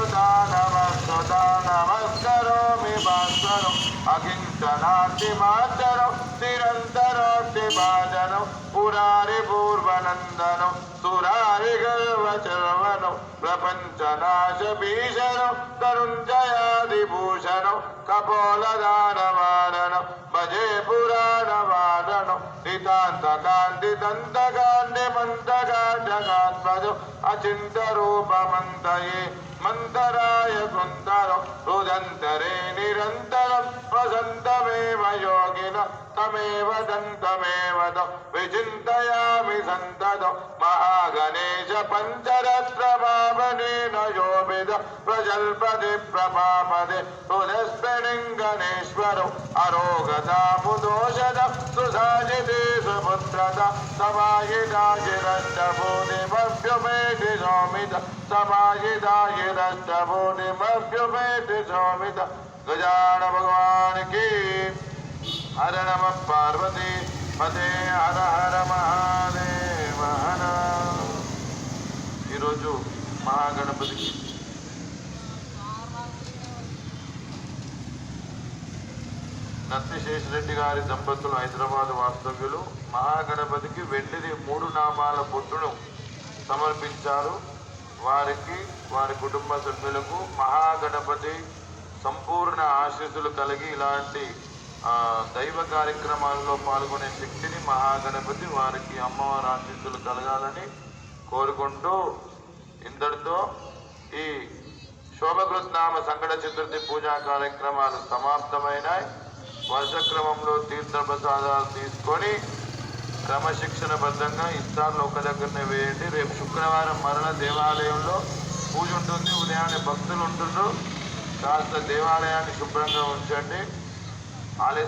सुता नमस्तुता नमस्करोमि भास्करम् अकिञ्चनार्तिमाचरम् निरन्तरार्तिभाजनम् पुरारि पूर्वनन्दनम् सुरारि गर्वचर्वनम् प्रपञ्चनाशभीषणम् करुञ्जयादिभूषणम् कपोलदानवारणम् भजे पुराणवारणम् नितान्तकान्तिदन्तका मन्दरा जगात्मजो अचिन्तरूपमन्दये मन्दराय कुन्दरो रुदन्तरे निरन्तरं वसन्तमेव योगिन तमेव दन्तमेव विचिन्तयामि सन्ततो महागणेश पञ्चरत्र యోభిద ప్రజల్పది ప్రపాపదే హృదస్ఫిలింగణేశ్వరం అరోగతాముదోషద సుసాజితే సుపుత్రద సమాయిదాగిరండభూనిమభ్యుమేటి సోమిత సమాయిదాగిరండభూనిమభ్యుమేటి సోమిత గజాన భగవానికి హర నమ పార్వతి పదే హర హర మహాదేవ ఈరోజు మహాగణపతికి నత్తి శేషరెడ్డి గారి దంపతులు హైదరాబాద్ వాస్తవ్యులు మహాగణపతికి వెండిది మూడు నామాల బొట్టును సమర్పించారు. వారికి వారి కుటుంబ సభ్యులకు మహాగణపతి సంపూర్ణ ఆశీస్సులు కలిగి ఇలాంటి దైవ కార్యక్రమాల్లో పాల్గొనే శక్తిని మహాగణపతి వారికి అమ్మవారి ఆశీస్సులు కలగాలని కోరుకుంటూ ఇంతటితో ఈ శోభకృత్నామ సంకట చతుర్థి పూజా కార్యక్రమాలు సమాప్తమైనాయి. వర్షక్రమంలో తీర్థ ప్రసాదాలు తీసుకొని క్రమశిక్షణబద్ధంగా ఇస్తార్లు ఒక దగ్గరనే వేయండి. రేపు శుక్రవారం మరణ దేవాలయంలో పూజ ఉంటుంది. ఉదయాన్నే భక్తులు ఉంటుండ్రు. కాస్త దేవాలయాన్ని శుభ్రంగా ఉంచండి. ఆలయ